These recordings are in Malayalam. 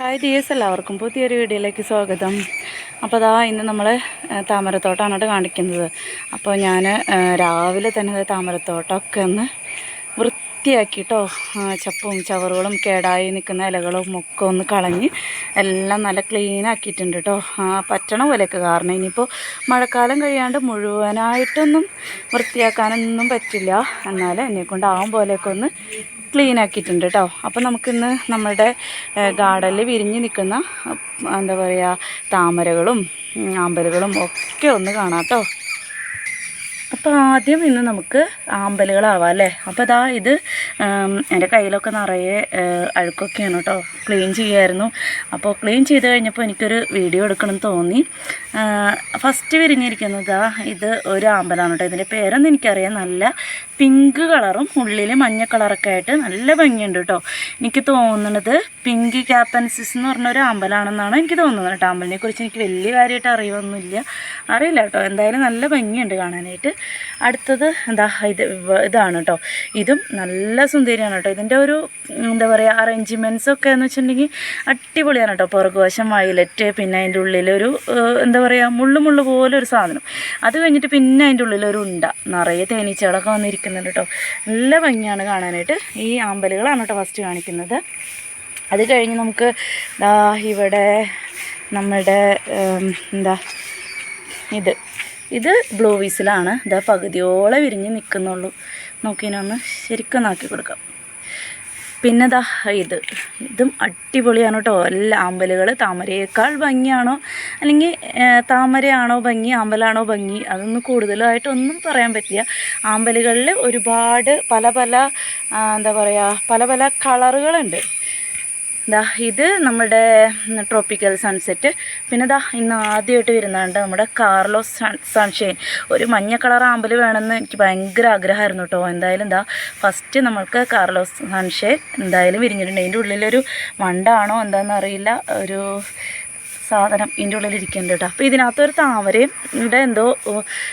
ഹായ് ഡിയേഴ്സ് എല്ലാവർക്കും പുതിയൊരു വീഡിയോയിലേക്ക് സ്വാഗതം. അപ്പോൾ അതാ ഇന്ന് നമ്മൾ താമരത്തോട്ടമാണ് കേട്ടോ കാണിക്കുന്നത്. അപ്പോൾ ഞാൻ രാവിലെ തന്നെ താമരത്തോട്ടമൊക്കെ ഒന്ന് വൃത്തിയാക്കിട്ടോ. ചപ്പും ചവറുകളും കേടായി നിൽക്കുന്ന ഇലകളും ഒക്കെ ഒന്ന് കളഞ്ഞ് എല്ലാം നല്ല ക്ലീൻ ആക്കിയിട്ടുണ്ട് കേട്ടോ പറ്റണ പോലെയൊക്കെ കാരണം ഇനിയിപ്പോൾ മഴക്കാലം കഴിയാണ്ട് മുഴുവനായിട്ടൊന്നും വൃത്തിയാക്കാനൊന്നും പറ്റില്ല. എന്നാലും എന്നെക്കൊണ്ട് ആവും പോലെയൊക്കെ ഒന്ന് ക്ലീൻ ആക്കിയിട്ടുണ്ട് കേട്ടോ അപ്പോൾ നമുക്കിന്ന് നമ്മുടെ ഗാർഡനിൽ വിരിഞ്ഞ് നിൽക്കുന്ന എന്താ പറയുക താമരകളും ആമ്പലുകളും ഒക്കെ ഒന്ന് കാണാം കേട്ടോ അപ്പോൾ ആദ്യം ഇന്ന് നമുക്ക് ആമ്പലുകളാവാം അല്ലേ? അപ്പോൾ അതാ ഇത് എന്റെ കയ്യിലൊക്കെ നിറയെ അഴുക്കൊക്കെയാണ് കേട്ടോ ക്ലീൻ ചെയ്യായിരുന്നു. അപ്പോൾ ക്ലീൻ ചെയ്ത് കഴിഞ്ഞപ്പോൾ എനിക്കൊരു വീഡിയോ എടുക്കണം തോന്നി. ഫസ്റ്റ് വിരിഞ്ഞിരിക്കുന്നത് ഇത് ഒരു ആമ്പലാണ് കേട്ടോ ഇതിന്റെ പേരൊന്നും എനിക്കറിയാം. നല്ല പിങ്ക് കളറും ഉള്ളിൽ മഞ്ഞ കളറൊക്കെ ആയിട്ട് നല്ല ഭംഗിയുണ്ട് കേട്ടോ എനിക്ക് തോന്നുന്നത് പിങ്ക് ക്യാപ്പൻസിസ് എന്ന് പറഞ്ഞ ഒരു ആമ്പലാണെന്നാണ് എനിക്ക് തോന്നുന്നത് കേട്ടോ ആമ്പലിനെ കുറിച്ച് എനിക്ക് വലിയ കാര്യമായിട്ട് അറിയുമൊന്നുമില്ല അറിയില്ല കേട്ടോ എന്തായാലും നല്ല ഭംഗിയുണ്ട് കാണാനായിട്ട്. അടുത്തത് എന്താ ഇത് ഇതാണ് കേട്ടോ ഇതും നല്ല സുന്ദരിയാണ് കേട്ടോ ഇതിന്റെ ഒരു എന്താ പറയുക അറേഞ്ച്മെന്റ്സ് ഒക്കെ എന്ന് വെച്ചിട്ടുണ്ടെങ്കിൽ അടിപൊളിയാണ് കേട്ടോ പുറകുവശം വയലറ്റ് പിന്നെ അതിന്റെ ഉള്ളിലൊരു എന്താ പറയുക മുള്ളു മുള്ളു പോലെ ഒരു സാധനം. അത് കഴിഞ്ഞിട്ട് പിന്നെ അതിന്റെ ഉള്ളിലൊരു ഉണ്ട. നിറയെ തേനീച്ചകളൊക്കെ വന്നിരിക്കുന്നുണ്ട് കേട്ടോ നല്ല ഭംഗിയാണ് കാണാനായിട്ട്. ഈ ആമ്പലുകളാണ് കേട്ടോ ഫസ്റ്റ് കാണിക്കുന്നത്. അത് കഴിഞ്ഞ് നമുക്ക് ഇവിടെ നമ്മുടെ എന്താ ഇത്. ഇത് ബ്ലൂ വീസിലാണ്. ഇതാ പകുതിയോളം വിരിഞ്ഞ് നിൽക്കുന്നുള്ളൂ നോക്കിനൊന്ന് ശരിക്കും നോക്കി കൊടുക്കാം. പിന്നെ ദാ ഇത്. ഇതും അടിപൊളിയാണ് കേട്ടോ. എല്ലാ ആമ്പലുകൾ താമരയേക്കാൾ ഭംഗിയാണോ? അല്ലെങ്കിൽ താമരയാണോ ഭംഗി ആമ്പലാണോ ഭംഗി? അതൊന്നും കൂടുതലായിട്ടൊന്നും പറയാൻ പറ്റില്ല. ആമ്പലുകളിൽ ഒരുപാട് പല പല എന്താ പറയുക പല പല കളറുകളുണ്ട്. ദാ ഇത് നമ്മുടെ ട്രോപ്പിക്കൽ സൺസെറ്റ് പിന്നെ ദാ ഇന്ന് ആദ്യമായിട്ട് വരുന്നുണ്ട് നമ്മുടെ കാർലോസ് സൺ സൺഷൈൻ ഒരു മഞ്ഞ കളർ ആമ്പൽ വേണമെന്ന് എനിക്ക് ഭയങ്കര ആഗ്രഹമായിരുന്നു കേട്ടോ. എന്തായാലും ദാ ഫസ്റ്റ് നമ്മൾക്ക് കാർലോസ് സൺഷൈൻ എന്തായാലും വിരിഞ്ഞിട്ടുണ്ട്. അതിന്റെ ഉള്ളിലൊരു മണ്ടാണോ എന്താണെന്ന് അറിയില്ല. ഒരു സാധനം ഇതിന്റെ ഉള്ളിൽ ഇരിക്കുന്നുണ്ട് കേട്ടോ. അപ്പോൾ ഇതിനകത്തൊരു താമരയും ഇവിടെ എന്തോ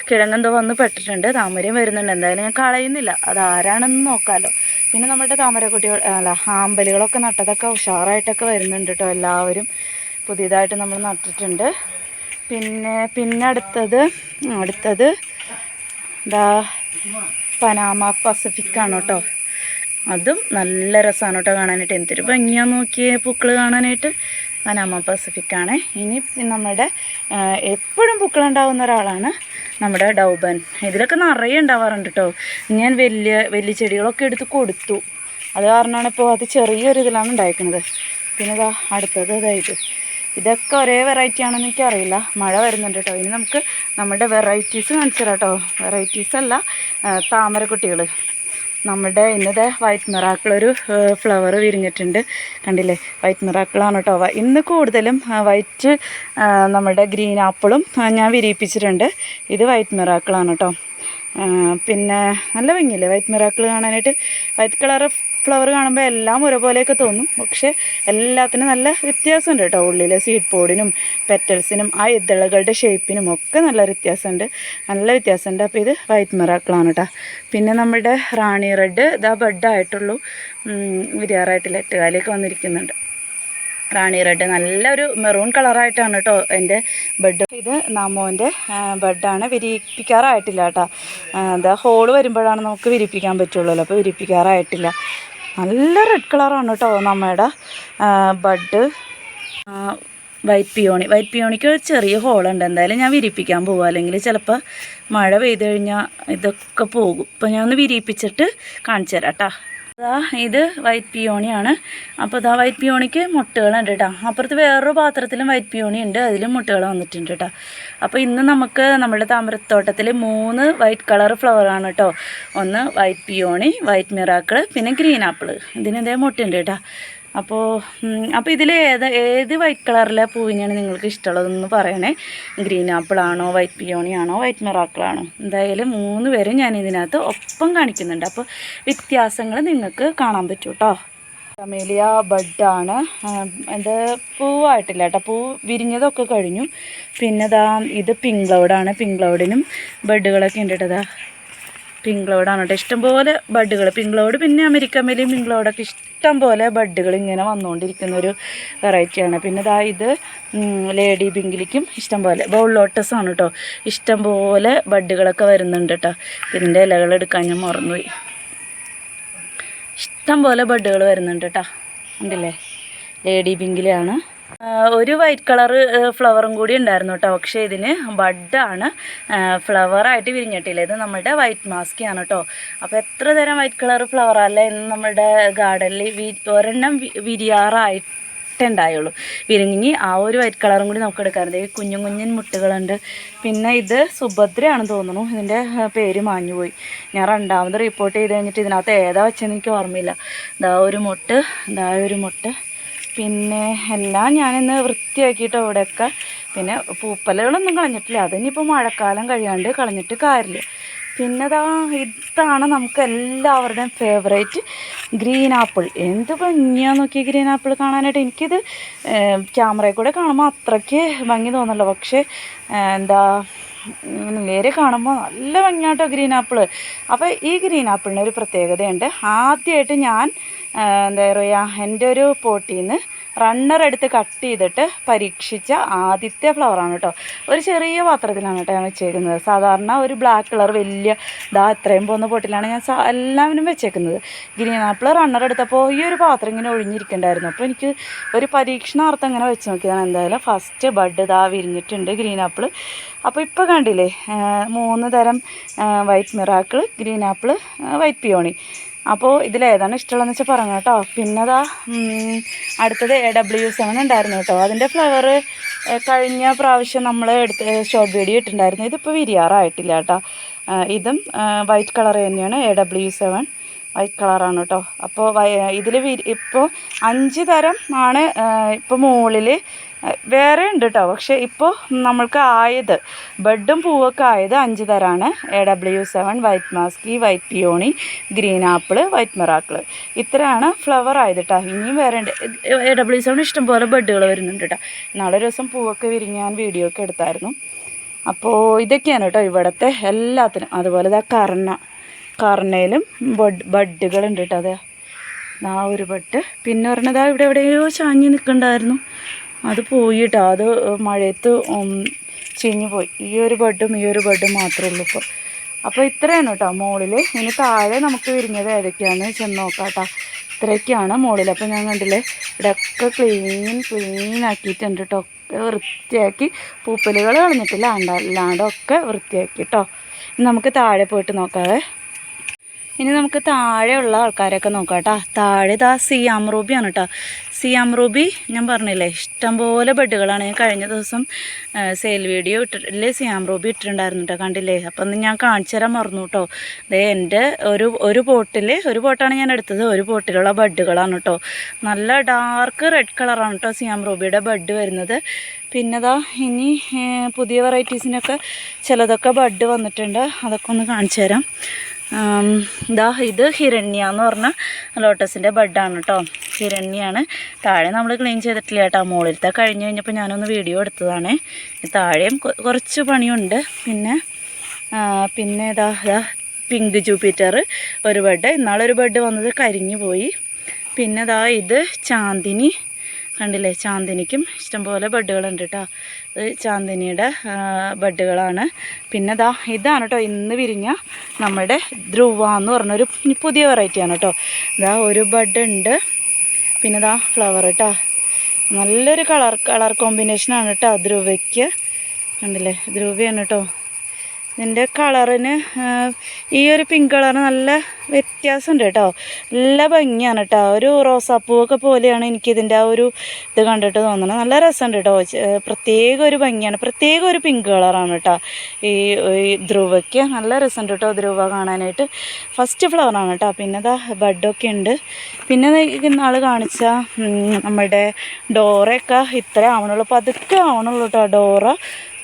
കിഴങ്ങെന്തോ വന്ന് പെട്ടിട്ടുണ്ട്. താമരയും വരുന്നുണ്ട്. എന്തായാലും ഞാൻ കളയുന്നില്ല. അത് ആരാണെന്ന് നോക്കാമല്ലോ പിന്നെ നമ്മുടെ താമരക്കുട്ടികൾ അല്ല ആമ്പലുകളൊക്കെ നട്ടതൊക്കെ ഉഷാറായിട്ടൊക്കെ വരുന്നുണ്ട് കേട്ടോ എല്ലാവരും. പുതിയതായിട്ട് നമ്മൾ നട്ടിട്ടുണ്ട്. പിന്നെ പിന്നെ അടുത്തത് അടുത്തത് ദാ പനാമ പസഫിക് ആണ് കേട്ടോ. അതും നല്ല രസമാണ് കേട്ടോ കാണാനായിട്ട്. എന്തൊരു ഭംഗിയാന്ന് നോക്കിയേ പൂക്കൾ കാണാനായിട്ട്. പനാമ ആണ്. ഇനി നമ്മുടെ എപ്പോഴും പൂക്കളുണ്ടാവുന്ന ഒരാളാണ് നമ്മുടെ ഡൗബൻ ഇതിലൊക്കെ നിറയെ ഉണ്ടാവാറുണ്ട് കേട്ടോ ഞാൻ വലിയ വലിയ ചെടികളൊക്കെ എടുത്ത് കൊടുത്തു. അത് കാരണമാണ് ഇപ്പോൾ അത് ചെറിയൊരു ഇതിലാണ് ഉണ്ടായിരിക്കുന്നത് പിന്നെ ഇതാ അടുത്തത് അതായത് ഇതൊക്കെ ഒരേ വെറൈറ്റി ആണെന്ന് എനിക്കറിയില്ല. മഴ വരുന്നുണ്ട് കേട്ടോ ഇനി നമുക്ക് നമ്മുടെ വെറൈറ്റീസ് കാണിച്ചു തരാം കേട്ടോ വെറൈറ്റീസ് അല്ല താമരക്കുട്ടികൾ നമ്മുടെ ഇന്നത്തെ വൈറ്റ് മിറാക്കിൾ ഒരു ഫ്ലവർ വിരിഞ്ഞിട്ടുണ്ട്. കണ്ടില്ലേ? വൈറ്റ് മിറാക്കിളാണ് കേട്ടോ. ഇന്ന് കൂടുതലും വൈറ്റ് നമ്മുടെ ഗ്രീൻ ആപ്പിളും ഞാൻ വിരിയിപ്പിച്ചിട്ടുണ്ട്. ഇത് വൈറ്റ് മിറാക്കിളാണ് കേട്ടോ. പിന്നെ നല്ല ഭംഗിയില്ലേ? വൈറ്റ് മിറാക്കിൾ കാണാനായിട്ട് വൈറ്റ് കളർ ഫ്ലവർ കാണുമ്പോൾ എല്ലാം ഒരുപോലെയൊക്കെ തോന്നും. പക്ഷേ എല്ലാത്തിനും നല്ല വ്യത്യാസമുണ്ട് കേട്ടോ. ഉള്ളിലെ സീഡ് പോഡിനും പെറ്റൽസിനും ആ ഇതളുകളുടെ ഷേപ്പിനും ഒക്കെ നല്ല വ്യത്യാസമുണ്ട്. നല്ല വ്യത്യാസമുണ്ട്. അപ്പോൾ ഇത് വൈറ്റ് മിറാക്കിളാണ് കേട്ടോ പിന്നെ നമ്മുടെ റാണി റെഡ് ഇതാ ബെഡായിട്ടുള്ളൂ വിരിയാറായിട്ടില്ല എട്ടുകാലിയൊക്കെ വന്നിരിക്കുന്നുണ്ട്. റാണി റെഡ്. നല്ലൊരു മെറൂൺ കളറായിട്ടാണ് കേട്ടോ എന്റെ ബെഡ് ഇത് നാമോന്റെ ബെഡാണ് വിരിപ്പിക്കാറായിട്ടില്ല കേട്ടോ എന്താ ഹോൾ വരുമ്പോഴാണ് നമുക്ക് വിരിപ്പിക്കാൻ പറ്റുള്ളൂ അപ്പോൾ വിരിപ്പിക്കാറായിട്ടില്ല. നല്ല റെഡ് കളറാണ് കേട്ടോ നമ്മുടെ ബഡ് വൈറ്റ് പിയോണി വൈറ്റ് പിയോണിക്ക് ഒരു ചെറിയ ഹോളുണ്ട് എന്തായാലും ഞാൻ വിരിപ്പിക്കാൻ പോകും അല്ലെങ്കിൽ ചിലപ്പോൾ മഴ പെയ്ത് കഴിഞ്ഞാൽ ഇതൊക്കെ പോകും. അപ്പോൾ ഞാൻ ഒന്ന് വിരിപ്പിച്ചിട്ട് കാണിച്ചു തരാം കേട്ടോ അതാ ഇത് വൈറ്റ് പിയോണിയാണ് അപ്പോൾ ഇതാ വൈറ്റ് പിയോണിക്ക് മുട്ടകളുണ്ട് കേട്ടോ. അപ്പുറത്ത് വേറൊരു പാത്രത്തിലും വൈറ്റ് പിയോണി ഉണ്ട്. അതിലും മുട്ടകൾ വന്നിട്ടുണ്ട് കേട്ടോ. അപ്പോൾ ഇന്ന് നമുക്ക് നമ്മുടെ താമരത്തോട്ടത്തിൽ മൂന്ന് വൈറ്റ് കളർ ഫ്ലവറാണ് കേട്ടോ. ഒന്ന് വൈറ്റ് പിയോണി വൈറ്റ് മിറാക്കിൾ പിന്നെ ഗ്രീൻ ആപ്പിൾ ഇതിനെന്തേ മുട്ടയുണ്ട് കേട്ടോ. അപ്പോൾ അപ്പോൾ ഇതിൽ ഏത് ഏത് വൈറ്റ് കളറിലെ പൂവിനെയാണ് നിങ്ങൾക്ക് ഇഷ്ടമുള്ളതെന്ന് പറയണേ. ഗ്രീൻ ആപ്പിൾ ആണോ വൈറ്റ് പിയോണി ആണോ വൈറ്റ് മെറാക്കിളാണോ എന്തായാലും മൂന്ന് പേരും ഞാൻ ഇതിനകത്ത് ഒപ്പം കാണിക്കുന്നുണ്ട്. അപ്പോൾ വ്യത്യാസങ്ങൾ നിങ്ങൾക്ക് കാണാൻ പറ്റും കേട്ടോ കമേലിയ ബഡാണ് ഇത് പൂവായിട്ടില്ല കേട്ടോ പൂ വിരിഞ്ഞതൊക്കെ കഴിഞ്ഞു. പിന്നെ ദാ ഇത് പിങ്ക് ക്ലൗഡാണ് പിങ്ക് ക്ലൗഡിനും ബഡുകളൊക്കെ ഉണ്ട് കേട്ടോ ദാ പിങ്ക് ക്ലൗഡാണ് കേട്ടോ. ഇഷ്ടംപോലെ ബഡ്ഡുകൾ ക്ലൗഡ് പിന്നെ അമേരിക്കൻ ക്ലൗഡൊക്കെ ഇഷ്ടം പോലെ ബഡ്ഡുകൾ ഇങ്ങനെ വന്നുകൊണ്ടിരിക്കുന്ന ഒരു വെറൈറ്റിയാണ് പിന്നെ ഇതാ ഇത് ലേഡി ഇഷ്ടം പോലെ. ബൗൾ ലോട്ടസ് ആണ് കേട്ടോ. ഇഷ്ടം പോലെ ബഡ്ഡുകളൊക്കെ വരുന്നുണ്ട് കേട്ടോ. ഇതിന്റെ ഇലകൾ എടുക്കാൻ ഞാൻ മറന്നുപോയി. ഇഷ്ടം പോലെ ബഡ്ഡുകൾ വരുന്നുണ്ട് കേട്ടോ. ഉണ്ടല്ലേ ലേഡി പിങ്കിലാണ് ഒരു വൈറ്റ് കളർ ഫ്ലവറും കൂടി ഉണ്ടായിരുന്നു കേട്ടോ. പക്ഷേ ഇതിന് ബഡാണ് ഫ്ലവറായിട്ട് വിരിഞ്ഞിട്ടില്ല. ഇത് നമ്മുടെ വൈറ്റ് മാസ്ക് ആണ് കേട്ടോ. അപ്പോൾ എത്ര തരം വൈറ്റ് കളർ ഫ്ലവറല്ല ഇന്ന് നമ്മുടെ ഗാർഡനിൽ വി ഒരെണ്ണം വി- വിരിയാറായിട്ടുണ്ടായുള്ളൂ. വിരിഞ്ഞി ആ ഒരു വൈറ്റ് കളറും കൂടി നമുക്ക് എടുക്കാറുണ്ട് ഈ കുഞ്ഞു കുഞ്ഞൻ മുട്ടുകളുണ്ട്. പിന്നെ ഇത് സുഭദ്രയാണ് തോന്നുന്നു. ഇതിന്റെ പേര് മാഞ്ഞുപോയി ഞാൻ രണ്ടാമത് റിപ്പോർട്ട് ചെയ്ത് കഴിഞ്ഞിട്ട് ഇതിനകത്ത് ഏതാ വെച്ചെന്ന് എനിക്ക് ഓർമ്മയില്ല. ഇതാ ഒരു മുട്ട് ഇതാ ഒരു മുട്ട്. പിന്നെ എല്ലാം ഞാനിന്ന് വൃത്തിയാക്കിയിട്ട് അവിടെയൊക്കെ പിന്നെ പൂപ്പലുകളൊന്നും കളഞ്ഞിട്ടില്ല. അതിനിപ്പോൾ മഴക്കാലം കഴിയാണ്ട് കളഞ്ഞിട്ട് കാര്യമില്ല. പിന്നെ ദാ ഇതാണ് നമുക്ക് എല്ലാവരുടെയും ഫേവറേറ്റ് ഗ്രീൻ ആപ്പിൾ എന്ത് ഭംഗിയാ നോക്കി ഗ്രീൻ ആപ്പിൾ കാണാനായിട്ട്. എനിക്കിത് ക്യാമറയിൽ കൂടെ കാണുമ്പോൾ അത്രയ്ക്ക് ഭംഗി തോന്നല്ലോ പക്ഷേ എന്താ നേരെ കാണുമ്പോൾ നല്ല ഭംഗിയാട്ടോ ഗ്രീൻ ആപ്പിൾ അപ്പോൾ ഈ ഗ്രീൻ ആപ്പിളിന് ഒരു പ്രത്യേകതയുണ്ട്. ആദ്യമായിട്ട് ഞാൻ എന്താ പറയുക എന്റെ ഒരു പോട്ടിൽ നിന്ന് റണ്ണർ എടുത്ത് കട്ട് ചെയ്തിട്ട് പരീക്ഷിച്ച ആദ്യത്തെ ഫ്ലവറാണ് കേട്ടോ ഒരു ചെറിയ പാത്രത്തിലാണ് കേട്ടോ ഞാൻ വെച്ചേക്കുന്നത്. സാധാരണ ഒരു ബ്ലാക്ക് കളർ വലിയ ഇതാ ഇത്രയും പോകുന്ന പോട്ടിലാണ് ഞാൻ എല്ലാവരും വെച്ചേക്കുന്നത്. ഗ്രീൻ ആപ്പിൾ റണ്ണർ എടുത്തപ്പോൾ ഈ ഒരു പാത്രം ഇങ്ങനെ ഒഴിഞ്ഞിരിക്കണ്ടായിരുന്നു. അപ്പോൾ എനിക്ക് ഒരു പരീക്ഷണാർത്ഥം ഇങ്ങനെ വെച്ച് നോക്കിയതാണ്. എന്തായാലും ഫസ്റ്റ് ബഡ് ഇതാ വിരിഞ്ഞിട്ടുണ്ട് ഗ്രീൻ ആപ്പിൾ അപ്പോൾ ഇപ്പോൾ കണ്ടില്ലേ മൂന്ന് തരം white miracle green apple white peony അപ്പോൾ ഇതിലേതാണ് ഇഷ്ടമുള്ളതെന്ന് വെച്ചാൽ പറഞ്ഞു കേട്ടോ. പിന്നതാ അടുത്തത് എ ഡബ്ല്യു സെവൻ ഉണ്ടായിരുന്നു കേട്ടോ. അതിന്റെ ഫ്ലവർ കഴിഞ്ഞ പ്രാവശ്യം നമ്മൾ എടുത്ത് ഷോർട്ട് വീഡിയോ ഇട്ടിട്ടുണ്ടായിരുന്നു. ഇതിപ്പോൾ വിരിയാറായിട്ടില്ല കേട്ടോ. ഇതും വൈറ്റ് കളർ തന്നെയാണ് എ ഡബ്ല്യു സെവൻ വൈറ്റ് കളറാണ് കേട്ടോ. അപ്പോൾ ഇതിൽ ഇപ്പോൾ അഞ്ച് തരം ആണ് ഇപ്പോൾ മുകളിൽ വേറെ ഉണ്ട് കേട്ടോ പക്ഷേ ഇപ്പോൾ നമ്മൾക്ക് ആയത് ബെഡും പൂവൊക്കെ ആയത് അഞ്ച് തരമാണ് A W seven white Maski white peony green apple white miracle ഇത്രയാണ് ഫ്ലവർ ആയത് കേട്ടോ ഇനിയും വേറെ ഉണ്ട്. എ ഡബ്ല്യു സെവൻ ഇഷ്ടംപോലെ ബെഡുകൾ വരുന്നുണ്ട് കേട്ടോ നാളെ ദിവസം പൂവൊക്കെ വിരിഞ്ഞാൻ വീഡിയോ ഒക്കെ എടുത്തായിരുന്നു. അപ്പോൾ ഇതൊക്കെയാണ് കേട്ടോ ഇവിടുത്തെ എല്ലാത്തിനും. അതുപോലെ ഇതാ കർണ. കർണയിലും ബഡ് ബഡ്ഡുകളുണ്ട് കേട്ടോ അതെ ആ ഒരു ബഡ്. പിന്നെ പറഞ്ഞതാ ഇവിടെ എവിടെയോ ചാഞ്ഞ് നിൽക്കണ്ടായിരുന്നു. അത് പോയി കേട്ടോ അത് മഴയത്ത് ചീഞ്ഞു പോയി. ഈ ഒരു ബഡും ഈ ഒരു ബഡും മാത്രമേ ഉള്ളൂ ഇപ്പോൾ അപ്പോൾ ഇത്രയാണ് കേട്ടോ മുകളിൽ ഇനി താഴെ നമുക്ക് വിരിഞ്ഞത് ഏതൊക്കെയാണ് ചെന്ന് നോക്കാം കേട്ടോ ഇത്രയൊക്കെയാണ് മുകളിൽ അപ്പോൾ ഞാൻ കണ്ടില്ലേ ഇവിടെയൊക്കെ ക്ലീൻ ക്ലീൻ ആക്കിയിട്ടുണ്ട് കേട്ടോ ഒക്കെ വൃത്തിയാക്കി. പൂപ്പലുകൾ കളഞ്ഞിട്ടില്ല അല്ലാണ്ടൊക്കെ വൃത്തിയാക്കി കേട്ടോ ഇനി നമുക്ക് താഴെ പോയിട്ട് നോക്കാവേ. ഇനി നമുക്ക് താഴെയുള്ള ആൾക്കാരൊക്കെ നോക്കാം കേട്ടോ താഴെ ഇതാ സിയാം അമ്രൂബിയാണ് കേട്ടോ സിയാം റൂബി ഞാൻ പറഞ്ഞില്ലേ ഇഷ്ടംപോലെ ബെഡുകളാണ്. ഞാൻ കഴിഞ്ഞ ദിവസം സെയിൽ വീഡിയോ ഇട്ടിട്ടില്ലേ സിയാം റൂബി ഇട്ടിട്ടുണ്ടായിരുന്നു കേട്ടോ കണ്ടില്ലേ? അപ്പം ഒന്ന് ഞാൻ കാണിച്ചു തരാൻ മറന്നു കേട്ടോ അതേ എന്റെ ഒരു ഒരു പോട്ടിൽ ഒരു പോട്ടാണ് ഞാൻ എടുത്തത്. ഒരു പോട്ടിലുള്ള ബെഡുകളാണ് കേട്ടോ നല്ല ഡാർക്ക് റെഡ് കളറാണ് കേട്ടോ സിയാം റൂബിയുടെ ബെഡ് വരുന്നത്. പിന്നെതാ ഇനി പുതിയ വെറൈറ്റീസിനൊക്കെ ചിലതൊക്കെ ബഡ് വന്നിട്ടുണ്ട്. അതൊക്കെ ഒന്ന് കാണിച്ചു തരാം. ഇതാ ഇത് ഹിരണ്യ എന്ന് പറഞ്ഞ ലോട്ടസിന്റെ ബഡാണ് കേട്ടോ ഹിരണ്യാണ് താഴെ നമ്മൾ ക്ലീൻ ചെയ്തിട്ടില്ല കേട്ടോ. മുകളിലത്തെ കഴിഞ്ഞ് കഴിഞ്ഞപ്പോൾ ഞാനൊന്ന് വീഡിയോ എടുത്തതാണ്. താഴെയും കുറച്ച് പണിയുണ്ട്. പിന്നെ പിന്നെ ഇതാ ഇതാ പിങ്ക് ജൂപ്പിറ്റർ ഒരു ബെഡ് ഇന്നാളൊരു ബെഡ് വന്നത് കരിഞ്ഞു പോയി. പിന്നെ ഇതാ ഇത് ചാന്ദിനി. കണ്ടില്ലേ? ചാന്ദിനിക്കും ഇഷ്ടംപോലെ ബെഡുകളുണ്ട് കേട്ടോ. ഇത് ചാന്ദിനിയുടെ ബെഡുകളാണ്. പിന്നെ ദാ ഇതാണ് കേട്ടോ ഇന്ന് വിരിഞ്ഞ നമ്മുടെ ധ്രുവ എന്ന് പറഞ്ഞൊരു പുതിയ വെറൈറ്റിയാണ് കേട്ടോ. ഇതാ ഒരു ബഡ് ഉണ്ട്. പിന്നെ ഇതാ ഫ്ലവർ കേട്ടോ നല്ലൊരു കളർ കളർ കോമ്പിനേഷനാണ് കേട്ടോ ധ്രുവയ്ക്ക്. കണ്ടില്ലേ? ധ്രുവയാണ് കേട്ടോ ഇതിന്റെ കളറിന് ഈ ഒരു പിങ്ക് കളറിന് നല്ല വ്യത്യാസമുണ്ട് കേട്ടോ. നല്ല ഭംഗിയാണ് കേട്ടോ. ഒരു റോസാപ്പൂവൊക്കെ പോലെയാണ് എനിക്കിതിന്റെ ആ ഒരു ഇത് കണ്ടിട്ട് തോന്നുന്നത്. നല്ല രസമുണ്ട് കേട്ടോ. പ്രത്യേക ഒരു ഭംഗിയാണ്. പ്രത്യേക ഒരു പിങ്ക് കളറാണ് കേട്ടോ. ഈ ധ്രുവയ്ക്ക് നല്ല രസമുണ്ട് കേട്ടോ ധ്രുവ കാണാനായിട്ട്. ഫസ്റ്റ് ഫ്ലവറാണ് കേട്ടോ. പിന്നെ ഇതാ ബഡൊക്കെ ഉണ്ട്. പിന്നെ ഇന്നാൾ കാണിച്ച നമ്മുടെ ഡോറയൊക്കെ ഇത്ര ആവണുള്ളൂ. പതുക്കെ ആവണുള്ളൂ കേട്ടോ ഡോറ.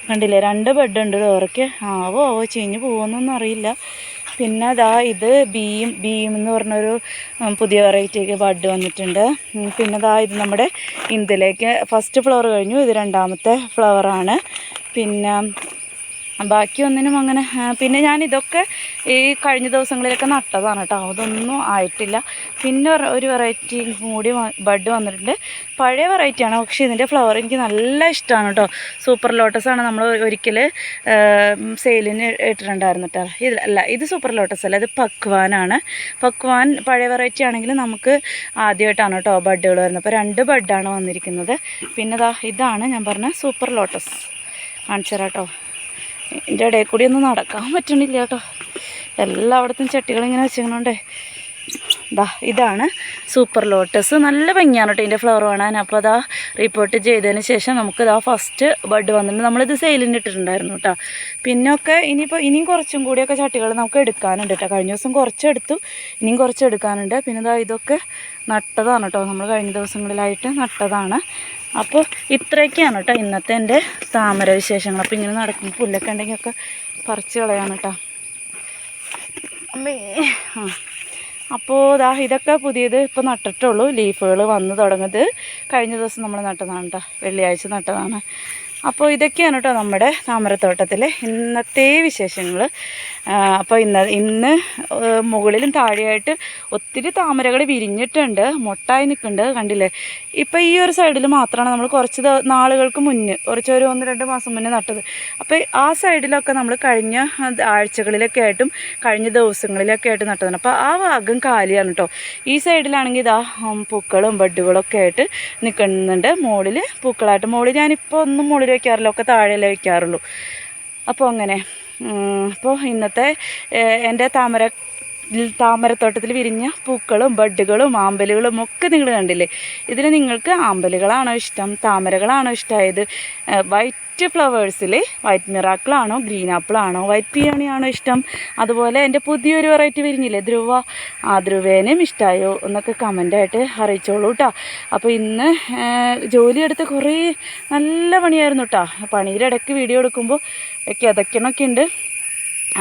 കണ്ടില്ലേ? രണ്ട് ബെഡ് ഉണ്ട് ഡോറയ്ക്ക് ആവോ ആവോ ചീഞ്ഞ് പോകുമെന്നൊന്നും അറിയില്ല. പിന്നെ അതാ ഇത് ബീം ബീം എന്ന് പറഞ്ഞൊരു പുതിയ വെറൈറ്റിക്ക് ബഡ് വന്നിട്ടുണ്ട്. പിന്നെ അതാ ഇത് നമ്മുടെ ഇന്ത്യയിലേക്ക് ഫസ്റ്റ് ഫ്ലവർ കഴിഞ്ഞു. ഇത് രണ്ടാമത്തെ ഫ്ലവറാണ് പിന്നെ ബാക്കി ഒന്നിനും അങ്ങനെ പിന്നെ ഞാൻ ഇതൊക്കെ ഈ കഴിഞ്ഞ ദിവസങ്ങളിലൊക്കെ നട്ടതാണ് കേട്ടോ. അതൊന്നും ആയിട്ടില്ല. പിന്നെ ഒരു- വെറൈറ്റി കൂടി ബഡ് വന്നിട്ടുണ്ട്. പഴയ വെറൈറ്റിയാണ് പക്ഷേ ഇതിന്റെ ഫ്ലവർ എനിക്ക് നല്ല ഇഷ്ടമാണ് കേട്ടോ. സൂപ്പർ ലോട്ടസാണ് നമ്മൾ ഒരിക്കൽ സെയിലിന് ഇട്ടിട്ടുണ്ടായിരുന്നു കേട്ടോ. ഇത് അല്ല ഇത് സൂപ്പർ ലോട്ടസ് അല്ല ഇത് പക്വാനാണ് പക്വാൻ പഴയ വെറൈറ്റി ആണെങ്കിൽ നമുക്ക് ആദ്യമായിട്ടാണ് കേട്ടോ ബഡുകൾ വരുന്നത്. അപ്പോൾ രണ്ട് ബഡാണ് വന്നിരിക്കുന്നത്. പിന്നെ ഇതാണ് ഞാൻ പറഞ്ഞ സൂപ്പർ ലോട്ടസ് കാണിച്ചു തരാം കേട്ടോ. ഇതിന്റെ ഇടയിൽ കൂടി ഒന്നും നടക്കാൻ പറ്റണില്ല കേട്ടോ. എല്ലായിടത്തും ചട്ടികൾ ഇങ്ങനെ വെച്ചിങ്ങനോണ്ടേ ദാ ഇതാണ് സൂപ്പർ ലോട്ടസ്. നല്ല ഭംഗിയാണ് കേട്ടോ ഇതിന്റെ ഫ്ലവർ കാണാൻ. അപ്പോൾ അതാ റിപ്പോർട്ട് ചെയ്തതിന് ശേഷം നമുക്ക് ഇതാ ഫസ്റ്റ് ബഡ് വന്നിട്ടുണ്ട്. നമ്മളിത് സെയിലിന് ഇട്ടിട്ടുണ്ടായിരുന്നു കേട്ടോ. പിന്നൊക്കെ ഇനിയിപ്പോൾ ഇനിയും കുറച്ചും കൂടിയൊക്കെ ചട്ടികൾ നമുക്ക് എടുക്കാനുണ്ട് കേട്ടോ. കഴിഞ്ഞ ദിവസം കുറച്ചെടുത്തു ഇനിയും കുറച്ച് എടുക്കാനുണ്ട് പിന്നെ ഇതാ ഇതൊക്കെ നട്ടതാണ് കേട്ടോ. നമ്മൾ കഴിഞ്ഞ ദിവസങ്ങളിലായിട്ട് നട്ടതാണ്. അപ്പോൾ ഇത്രയൊക്കെയാണ് കേട്ടോ ഇന്നത്തെ എന്റെ താമര വിശേഷങ്ങൾ. അപ്പോൾ ഇങ്ങനെ നടക്കും പുല്ലൊക്കെ ഉണ്ടെങ്കിൽ ഒക്കെ പറിച്ച് കളയാണ് കേട്ടോ അമ്മേ ആ. അപ്പോൾ ദാ ഇതൊക്കെ പുതിയത് ഇപ്പോൾ നട്ടിട്ടുള്ളൂ. ലീഫുകൾ വന്ന് തുടങ്ങുന്നത് കഴിഞ്ഞ ദിവസം നമ്മൾ നട്ടതാണ് കേട്ടോ വെള്ളിയാഴ്ച നട്ടതാണ്. അപ്പോൾ ഇതൊക്കെയാണ് കേട്ടോ നമ്മുടെ താമരത്തോട്ടത്തിലെ ഇന്നത്തെ വിശേഷങ്ങൾ അപ്പോൾ ഇന്ന് ഇന്ന് മുകളിലും താഴെയായിട്ട് ഒത്തിരി താമരകൾ വിരിഞ്ഞിട്ടുണ്ട് മൊട്ടായി നിൽക്കുന്നുണ്ട് കണ്ടില്ലേ? ഇപ്പോൾ ഈ ഒരു സൈഡിൽ മാത്രമാണ് നമ്മൾ കുറച്ച് നാളുകൾക്ക് മുന്നേ കുറച്ച് ഒരു ഒന്ന് രണ്ട് മാസം മുന്നേ നട്ടത്. അപ്പോൾ ആ സൈഡിലൊക്കെ നമ്മൾ കഴിഞ്ഞ ആഴ്ചകളിലൊക്കെ ആയിട്ടും കഴിഞ്ഞ ദിവസങ്ങളിലൊക്കെ ആയിട്ട് നട്ടതാണ്. അപ്പോൾ ആ ഭാഗം കാലിയാണ് കേട്ടോ ഈ സൈഡിലാണെങ്കിൽ ഇതാ പൂക്കളും ബഡുകളൊക്കെ ആയിട്ട് നിൽക്കുന്നുണ്ട് മുകളിൽ പൂക്കളായിട്ട് മുകളിൽ ഞാനിപ്പോൾ ഒന്നും മുകളിൽ വയ്ക്കാറില്ല ഒക്കെ താഴെയല്ലേ വയ്ക്കാറുള്ളൂ അപ്പോൾ അങ്ങനെ. അപ്പോൾ ഇന്നത്തെ എന്റെ താമര താമരത്തോട്ടത്തിൽ വിരിഞ്ഞ പൂക്കളും ബഡുകളും ആമ്പലുകളും ഒക്കെ നിങ്ങൾ കണ്ടില്ലേ? ഇതിൽ നിങ്ങൾക്ക് ആമ്പലുകളാണോ ഇഷ്ടം? താമരകളാണോ ഇഷ്ടമായത് വൈറ്റ് ഫ്ലവേഴ്സിൽ വൈറ്റ് മിറാക്കിളാണോ ഗ്രീൻ ആപ്പിളാണോ വൈറ്റ് പിയാണിയാണോ ഇഷ്ടം? അതുപോലെ എന്റെ പുതിയൊരു വെറൈറ്റി വിരിഞ്ഞില്ലേ ധ്രുവ. ആ ധ്രുവേനെയും ഇഷ്ടമായോ എന്നൊക്കെ കമന്റായിട്ട് അറിയിച്ചോളൂ കേട്ടോ അപ്പോൾ ഇന്ന് ജോലിയെടുത്ത് കുറേ നല്ല പണിയായിരുന്നു കേട്ടോ പണിയുടെ ഇടയ്ക്ക് വീഡിയോ എടുക്കുമ്പോൾ കിതയ്ക്കണമൊക്കെ ഉണ്ട്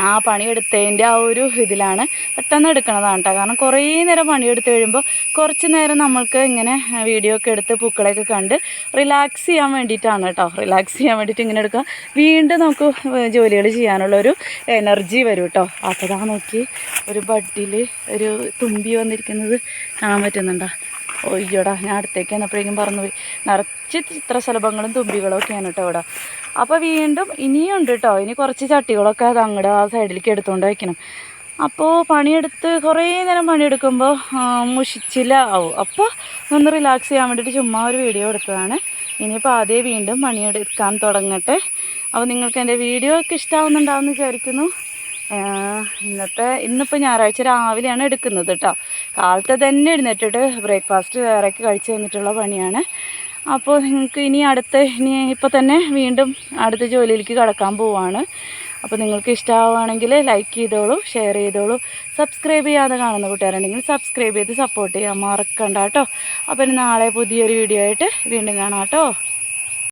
ആ പണിയെടുത്തതിന്റെ ആ ഒരു ഇതിലാണ് പെട്ടെന്ന് എടുക്കണതാണ് കേട്ടോ കാരണം കുറേ നേരം പണിയെടുത്ത് കഴിയുമ്പോൾ കുറച്ച് നേരം നമ്മൾക്ക് ഇങ്ങനെ വീഡിയോ ഒക്കെ എടുത്ത് പൂക്കളെയൊക്കെ കണ്ട് റിലാക്സ് ചെയ്യാൻ വേണ്ടിയിട്ടാണ് കേട്ടോ റിലാക്സ് ചെയ്യാൻ വേണ്ടിയിട്ട് ഇങ്ങനെ എടുക്കുക. വീണ്ടും നമുക്ക് ജോലികൾ ചെയ്യാനുള്ള ഒരു എനർജി വരും കേട്ടോ അപ്പോൾ നോക്കി ഒരു ബഡിൽ ഒരു തുമ്പി വന്നിരിക്കുന്നത് കാണാൻ പറ്റുന്നുണ്ടോ ഒയ്യോടാ ഞാൻ അടുത്തേക്ക് പറഞ്ഞു പറന്നുപോയി നിറച്ച് ചിത്രശലഭങ്ങളും തുമ്പികളും ഒക്കെയാണ് കേട്ടോ ഇവിടെ. അപ്പോൾ വീണ്ടും ഇനിയും ഉണ്ട് കേട്ടോ ഇനി കുറച്ച് ചട്ടികളൊക്കെ അത് അങ്ങോട്ട് ആ സൈഡിലേക്ക് എടുത്തുകൊണ്ട് വയ്ക്കണം അപ്പോൾ പണിയെടുത്ത് കുറേ നേരം പണിയെടുക്കുമ്പോൾ മുഷിച്ചില്ല ആവും. അപ്പോൾ ഒന്ന് റിലാക്സ് ചെയ്യാൻ വേണ്ടിയിട്ട് ചുമ്മാ ഒരു വീഡിയോ എടുത്തതാണ്. ഇനിയിപ്പോൾ ആദ്യം വീണ്ടും പണിയെടുക്കാൻ തുടങ്ങട്ടെ. അപ്പോൾ നിങ്ങൾക്ക് എന്റെ വീഡിയോ ഒക്കെ ഇഷ്ടമാവുന്നുണ്ടാവുമെന്ന് വിചാരിക്കുന്നു. ഇന്നത്തെ ഇന്നിപ്പോൾ ഞായറാഴ്ച രാവിലെയാണ് എടുക്കുന്നത് കേട്ടോ കാലത്തെ തന്നെ എഴുന്നേറ്റിട്ട് ബ്രേക്ക്ഫാസ്റ്റ് വേറെയൊക്കെ കഴിച്ച് തന്നിട്ടുള്ള പണിയാണ്. അപ്പോൾ നിങ്ങൾക്ക് ഇനി അടുത്ത ഇനി ഇപ്പോൾ തന്നെ വീണ്ടും അടുത്ത ജോലിയിലേക്ക് കടക്കാൻ പോവാണ്. അപ്പോൾ നിങ്ങൾക്ക് ഇഷ്ടമാവുകയാണെങ്കിൽ ലൈക്ക് ചെയ്തോളൂ ഷെയർ ചെയ്തോളൂ. സബ്സ്ക്രൈബ് ചെയ്യാതെ കാണുന്ന കൂട്ടുകാരുണ്ടെങ്കിൽ സബ്സ്ക്രൈബ് ചെയ്ത് സപ്പോർട്ട് ചെയ്യാൻ മറക്കണ്ട കേട്ടോ അപ്പോൾ നാളെ പുതിയൊരു വീഡിയോ ആയിട്ട് വീണ്ടും കാണാം കേട്ടോ